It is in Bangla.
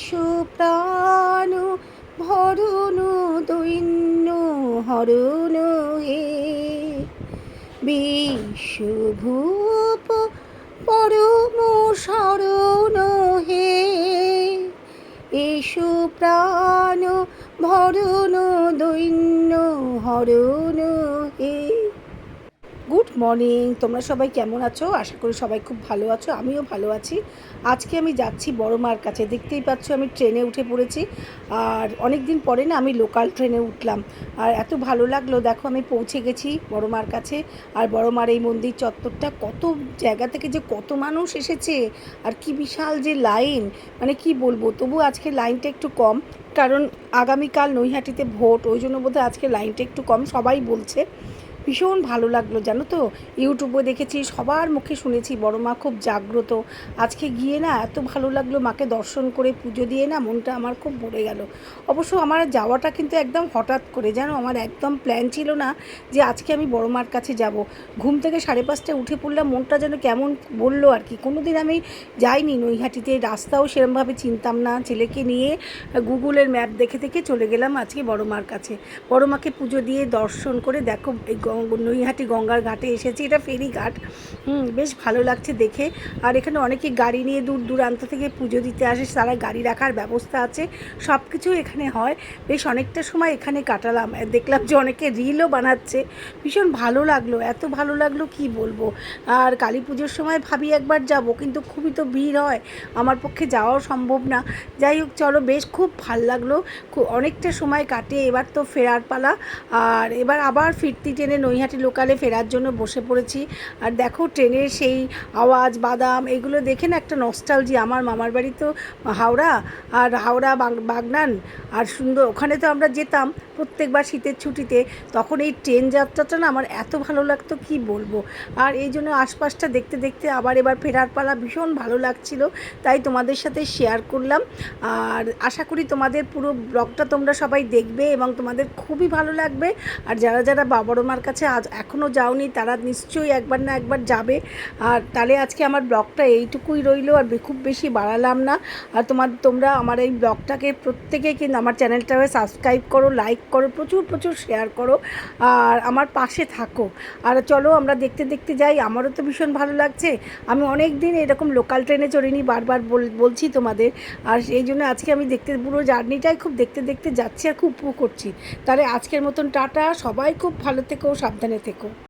এসো প্রাণ ভরণ, দৈন্য, হরণ হে। বিশ্বভূপ, পরম, শরণ হে। এসো প্রাণ, ভরণ, দৈন্য, হরণ মর্নিং। তোমরা সবাই কেমন আছো? আশা করি সবাই খুব ভালো আছো, আমিও ভালো আছি। আজকে আমি যাচ্ছি বড় মার কাছে। দেখতেই পাচ্ছ আমি ট্রেনে উঠে পড়েছি। আর অনেক দিন পরে না আমি লোকাল ট্রেনে উঠলাম। আর এত ভালো লাগল, দেখো আমি পৌঁছে গেছি বড় মার কাছে। আর বড় মার এই মন্দির চত্বরটা কত জায়গা থেকে যে কত মানুষ এসেছে। আর কি বিশাল যে লাইন। মানে কি বলব, তবু আজকে লাইনটা একটু কম। কারণ আগামীকাল নৈহাটিতে ভোট, ওই জন্য বোধহয় আজকে লাইনটা একটু কম। সবাই বলছে। ভীষণ ভালো লাগল, জানো তো? ইউটিউবে দেখেছি, সবার মুখে শুনেছি, বড় মা খুব জাগ্রত। আজকে গিয়ে না এত ভালো লাগল, মাকে দর্শন করে পুজো দিয়ে না মনটা আমার খুব ভরে গেল। অবশ্য আমার যাওয়াটা কিন্তু একদম হঠাৎ করে, জানো? আমার একদম প্ল্যান ছিল না যে আজকে আমি বড় মার কাছে যাব। ঘুম থেকে সাড়ে পাঁচটায় উঠে পড়লাম, মনটা যেন কেমন বলল আর কি। কোনো দিন আমি যাইনি নৈহাটিতে, রাস্তাও সেরমভাবে চিনতাম না। ছেলেকে নিয়ে গুগলের ম্যাপ দেখে দেখে চলে গেলাম আজকে বড় মার কাছে। বড় মাকে পুজো দিয়ে দর্শন করে দেখো, এই নৈহাটি গঙ্গার ঘাটে এসেছি, এটা ফেরি ঘাট। হুম, বেশ ভালো লাগছে দেখে। আর এখানে অনেকে গাড়ি নিয়ে দূর দূরান্ত থেকে পুজো দিতে আসে, তারা গাড়ি রাখার ব্যবস্থা আছে সব কিছু এখানে হয়। বেশ অনেকটা সময় এখানে কাটালাম, দেখলাম যে অনেকে রিলও বানাচ্ছে। ভীষণ ভালো লাগল, এত ভালো লাগল কি বলব? আর কালী পুজোর সময় ভাবি একবার যাব, কিন্তু খুবই তো ভিড় হয়, আমার পক্ষে যাওয়াও সম্ভব না। যাই হোক, চলো, বেশ খুব ভালো লাগল খুব অনেকটা সময় কাটে, এবার তো ফেরার পালা। আর এবার আবার ফিরতি ট্রেনে নৈহাটি লোকালে ফেরার জন্য বসে পড়েছি। আর দেখো ট্রেনের সেই আওয়াজ, বাদাম, এগুলো দেখে না একটা নস্টালজি আমার মামার বাড়ি তো হাওড়া আর হাওড়া বাগ- বাগনান। আর সুন্দর, ওখানে তো আমরা যেতাম প্রত্যেকবার শীতের ছুটিতে। তখন এই ট্রেন যাত্রাটা না আমার এত ভালো লাগতো, কি বলব? আর এই জন্য আশপাশটা দেখতে দেখতে আবার এবার ফেরার পালা ভীষণ ভালো লাগছিল। তাই তোমাদের সাথে শেয়ার করলাম। আর আশা করি তোমাদের পুরো ব্লগটা তোমরা সবাই দেখবে এবং তোমাদের খুবই ভালো লাগবে। আর যারা যারা বাবর মার কাছে আজ এখনও যাওনি, তারা নিশ্চয়ই একবার না একবার যাবে। আর তাহলে আজকে আমার ব্লগটা এইটুকুই রইল, আর খুব বেশি বাড়ালাম না। আর তোমার, তোমরা আমার এই ব্লগটাকে প্রত্যেকে কিন্তু আমার চ্যানেলটাকে সাবস্ক্রাইব করো লাইক করো, প্রচুর প্রচুর শেয়ার করো, আর আমার পাশে থাকো। আর চলো আমরা দেখতে দেখতে যাই, আমারও তো ভীষণ ভালো লাগছে। আমি অনেক দিন এরকম লোকাল ট্রেনে চড়িনি, বারবার বল- বলছি তোমাদের। আর এই জন্য আজকে আমি দেখতে, পুরো জার্নিটাই খুব দেখতে দেখতে যাচ্ছি আর খুব উপভোগ করছি। তাহলে আজকের মতন টাটা, সবাই খুব ভালো থেকো সাবধানে থেকো।